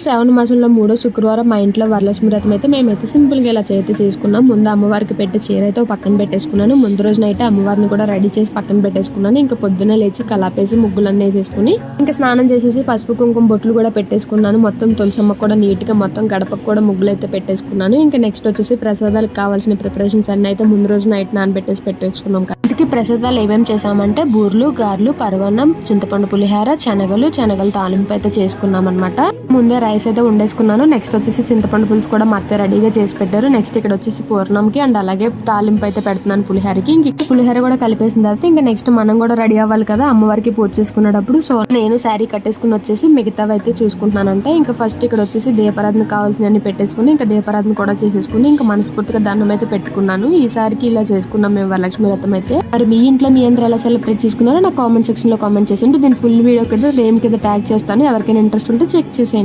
శ్రావణ మాసంలో మూడో శుక్రవారం మా ఇంట్లో వరలక్ష్మి వ్రతం అయితే మేమైతే సింపుల్గా ఇలా చేతి చేసుకున్నాం. ముందు అమ్మవారికి పెట్టే చీర అయితే ఒక పక్కన పెట్టేసుకున్నాను. ముందు రోజున అయితే అమ్మవారిని కూడా రెడీ చేసి పక్కన పెట్టేసుకున్నాను. ఇంకా పొద్దున్నే లేచి కలాపేసి ముగ్గులన్నీ వేసేసుకుని ఇంకా స్నానం చేసేసి పసుపు కుంకుమ బొట్లు కూడా పెట్టేసుకున్నాను. మొత్తం తులసమ్మ కూడా నీట్గా మొత్తం గడపకు కూడా ముగ్గులు అయితే పెట్టేసుకున్నాను. ఇంకా నెక్స్ట్ వచ్చేసి ప్రసాదాలకు కావాల్సిన ప్రిపరేషన్స్ అన్ని అయితే ముందు రోజు నైట్ నానబెట్టేసి పెట్టేసుకున్నాం ఇంటికి ప్రసాదాలు ఏమేమి చేసామంటే బూర్లు గారెలు పరవన్నం చింతపండు పులిహార శనగలు శనగలు తాలింపు అయితే చేసుకున్నాం అనమాట ముందే రైస్ అయితే వండేసుకున్నాను. నెక్స్ట్ వచ్చేసి చింతపండు పులుసు కూడా మా రెడీగా చేసి పెట్టారు. నెక్స్ట్ ఇక్కడ వచ్చేసి పూర్ణంకి అండ్ అలాగే తాలింపు అయితే పెడుతున్నాను పులిహారకి. ఇంక పులిహార కూడా కలిపేసిన తర్వాత ఇంకా నెక్స్ట్ మనం కూడా రెడీ అవ్వాలి కదా అమ్మవారికి పూజ చేసుకునేటప్పుడు. సో నేను శారీ కట్టేసుకుని వచ్చేసి మిగతావి అయితే చూసుకుంటున్నానంటే. ఇంకా ఫస్ట్ ఇక్కడ వచ్చేసి దీపారాధన కావాల్సినవి పెట్టేసుకుని ఇంకా దీపారాధన కూడా చేసేసుకుని ఇంకా మనస్ఫూర్తిగా దండం అయితే పెట్టుకున్నాను. ఈసారికి ఇలా చేసుకున్నాం మేము వరలక్ష్మి వ్రతం అయితే. మరి మీ ఇంట్లో మీ అందరూ ఎలా సెలబ్రేట్ చేసుకున్నారో నాకు కామెంట్ సెక్షన్లో కామెంట్ చేసేయండి. దీని ఫుల్ వీడియో కింద నేమ్ కింద ట్యాగ్ చేస్తాను. ఎవరికైనా ఇంట్రెస్ట్ ఉంటే చెక్ చేసేయండి.